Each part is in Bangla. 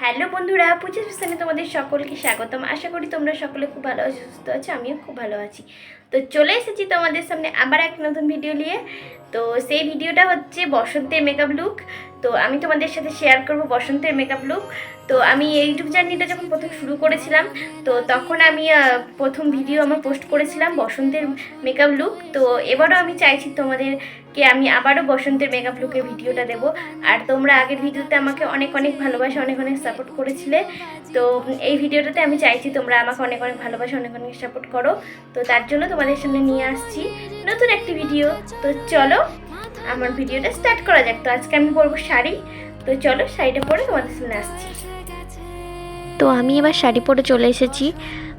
হ্যালো বন্ধুরা, পুজো স্টেশনে তোমাদের সকলকে স্বাগতম। আশা করি তোমরা সকলে খুব ভালো আছো, সুস্থ আছো, আমিও খুব ভালো আছি। তো চলে এসেছি তোমাদের সামনে আবার এক নতুন ভিডিও নিয়ে। তো সেই ভিডিওটা হচ্ছে বসন্তের মেকআপ লুক তো আমি তোমাদের সাথে শেয়ার করব বসন্তের মেকআপ লুক তো আমি এই ইউটিউব জার্নিটা যখন প্রথম শুরু করেছিলাম, তো তখন আমি প্রথম ভিডিও আমার পোস্ট করেছিলাম বসন্তের মেকআপ লুক তো এবারও আমি চাইছি তোমাদেরকে আমি আবারও বসন্তের মেকআপ লুকের ভিডিওটা দেব। আর তোমরা আগের ভিডিওতে আমাকে অনেক অনেক ভালোবাসা, অনেক অনেক সাপোর্ট করেছিলে। তো এই ভিডিওটাতে আমি চাইছি তোমরা আমাকে অনেক অনেক ভালোবাসা, অনেক অনেক সাপোর্ট করো। তো তার জন্য তোমাদের সামনে নিয়ে আসছি নতুন একটি ভিডিও তো চলো, আমার ভিডিওটা স্টার্ট করা যাক। তো আজকে আমি পরবো শাড়ি। তো চলো শাড়িটা পরে তোমাদের সামনে আসছি। তো আমি এবার শাড়ি পরে চলে এসেছি।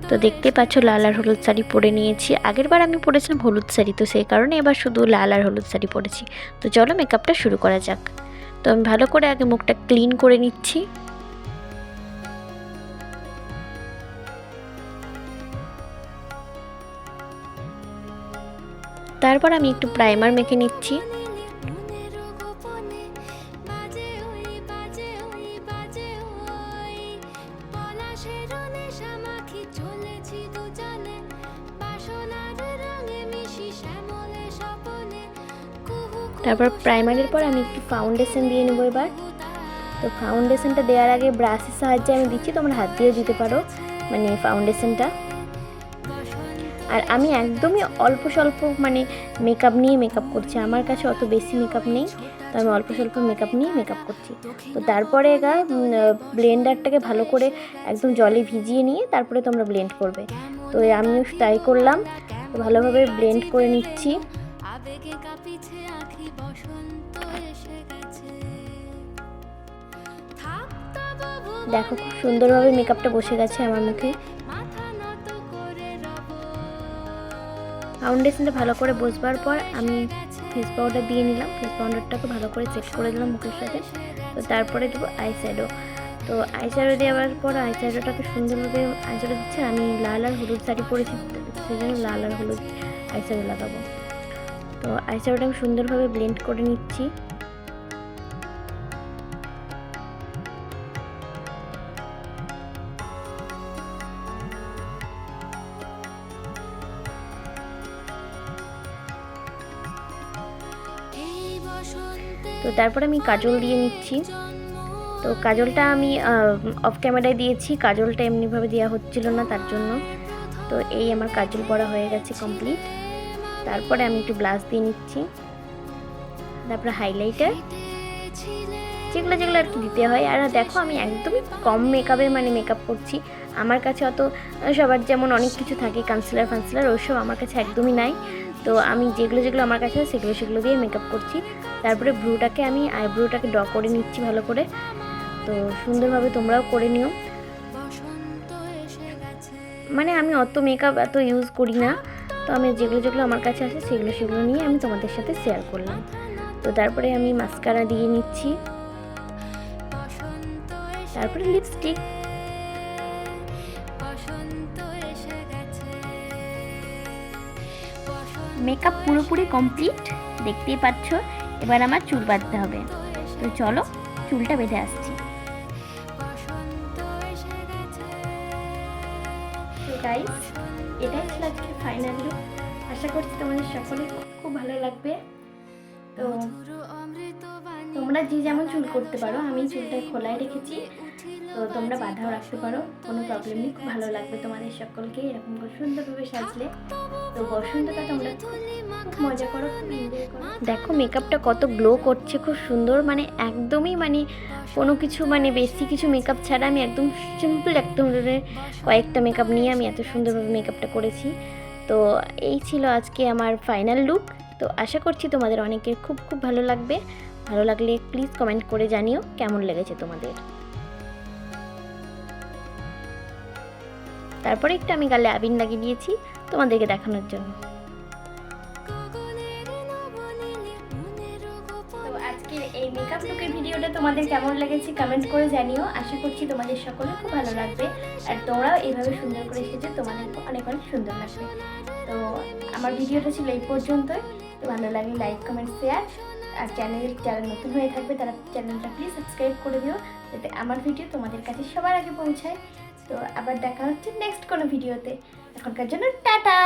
তো দেখতে পাচ্ছ লাল আর হলুদ শাড়ি পরে নিয়েছি। আগের বার আমি পরেছিলাম হলুদ শাড়ি, তো সেই কারণে এবার শুধু লাল আর হলুদ শাড়ি পরেছি। তো চলো মেকআপটা শুরু করা যাক। তো আমি ভালো করে আগে মুখটা ক্লিন করে নিচ্ছি। তারপর আমি একটু প্রাইমার মেখে নিচ্ছি। তারপর প্রাইমারির পর আমি একটু ফাউন্ডেশন দিয়ে নেব এবার। তো ফাউন্ডেশনটা দেওয়ার আগে ব্রাশের সাহায্যে আমি দিচ্ছি তোমরা হাত দিয়েও দিতে পারো মানে ফাউন্ডেশনটা আর আমি একদমই অল্প স্বল্প মানে মেকআপ নিয়ে মেকআপ করছি আমার কাছে অত বেশি মেকআপ নেই। তো আমি অল্প স্বল্প মেকআপ নিয়ে মেকআপ করছি। তো তারপরে গা ব্লেন্ডারটাকে ভালো করে একদম জলে ভিজিয়ে নিয়ে তারপরে তোমরা ব্লেন্ড করবে। তো আমিও তাই করলাম, তো ভালোভাবে ব্লেন্ড করে নিচ্ছি। দেখো খুব সুন্দরভাবে মেকআপটা বসে গেছে আমার মুখে। ফাউন্ডেশনটা ভালো করে বসবার পর আমি ফেস পাউডার দিয়ে নিলাম ফেস পাউডারটাকে ভালো করে সেট করে দিলাম মুখের সাথে। তো তারপরে দেবো আই শ্যাডো তো আই শ্যাডো দেওয়ার পর আই শ্যাডোটাকে সুন্দরভাবে আই শ্যাডো দিচ্ছে আমি লাল আর হলুদ শাড়ি পরেছি সেই জন্য লাল আর হলুদ আই শ্যাডো লাগাবো। তো আই শ্যাডোটা আমি সুন্দরভাবে ব্লেন্ড করে নিচ্ছি। তো তারপরে আমি কাজল দিয়ে নিচ্ছি। তো কাজলটা আমি অফ ক্যামেরায় দিয়েছি। কাজলটা এমনিভাবে দেওয়া হচ্ছিল না, তার জন্য। তো এই আমার কাজল পরা হয়ে গেছে কমপ্লিট তারপরে আমি একটু ব্লাশ দিয়ে নিচ্ছি। তারপরে হাইলাইটার যেগুলো যেগুলো আর কি দিতে হয়। আর দেখো, আমি একদমই কম মেকআপে মানে মেকআপ করছি। আমার কাছে অত সবার যেমন অনেক কিছু থাকে কাউন্সিলার ফান্সিলার ওইসব আমার কাছে একদমই নাই। তো আমি যেগুলো যেগুলো আমার কাছে আছে, সেগুলো সেগুলো দিয়ে মেকআপ করছি। তারপরে ব্রুটাকে আমি আইব্রোটাকে ড করে নিচ্ছি ভালো করে। তো সুন্দরভাবে তোমরাও করে নিও। মানে আমি অত মেকআপ এত ইউজ করি না। তো আমি যেগুলো যেগুলো আমার কাছে আছে, সেগুলো সেগুলো নিয়ে আমি তোমাদের সাথে শেয়ার করলাম। তো তারপরে আমি মাস্কারা দিয়ে নিচ্ছি। তারপরে লিপস্টিক মেকআপ পুরোপুরি কমপ্লিট দেখতেই পাচ্ছ, এবার আমার চুল বাঁধতে হবে। তো চলো, চুলটা বেঁধে আসছি। এটাই ছিল আজকে ফাইনাল লুক আশা করছি তোমাদের সকলে খুব ভালো লাগবে। তো তোমরা যে যেমন চুল করতে পারো, আমি চুলটা খোলায় রেখেছি। তো তোমরা বাধাও রাখতে পারো, কোনো প্রবলেম নেই, খুব ভালো লাগবে তোমাদের সকলকে, এরকম করে সুন্দরভাবে সাজলে। তো বসন্তটা তোমরা মজা করো দেখো মেকআপটা কত গ্লো করছে, খুব সুন্দর মানে একদমই মানে কোনো কিছু মানে বেশি কিছু মেকআপ ছাড়া আমি একদম সিম্পল একদম কয়েকটা মেকআপ নিয়ে আমি এত সুন্দরভাবে মেকআপটা করেছি। তো এই ছিল আজকে আমার ফাইনাল লুক তো আশা করছি তোমাদের অনেকের খুব খুব ভালো লাগবে। ভালো লাগলে প্লিজ কমেন্ট করে জানিও কেমন লেগেছে তোমাদের। তারপরে একটু আমি গালে আবিন লাগিয়ে দিয়েছি তোমাদেরকে দেখানোর জন্য। এই মেকআপ লুকের ভিডিওটা তোমাদের কেমন লেগেছে কমেন্ট করে জানিও। আশা করছি তোমাদের সকলে খুব ভালো লাগবে আর তোমরাও এইভাবে সুন্দর করে এসেছ, তোমাদের অনেক অনেক সুন্দর লাগবে। তো আমার ভিডিওটা ছিল এই পর্যন্তই। তো ভালো লাগলে লাইক কমেন্ট শেয়ার আর চ্যানেল যারা নতুন হয়ে থাকবে, তারা চ্যানেলটা প্লিজ সাবস্ক্রাইব করে দিও, যাতে আমার ভিডিও তোমাদের কাছে সবার আগে পৌঁছায়। তো আবার দেখা হচ্ছে নেক্সট কোনো ভিডিওতে এখনকার জন্য টাটা!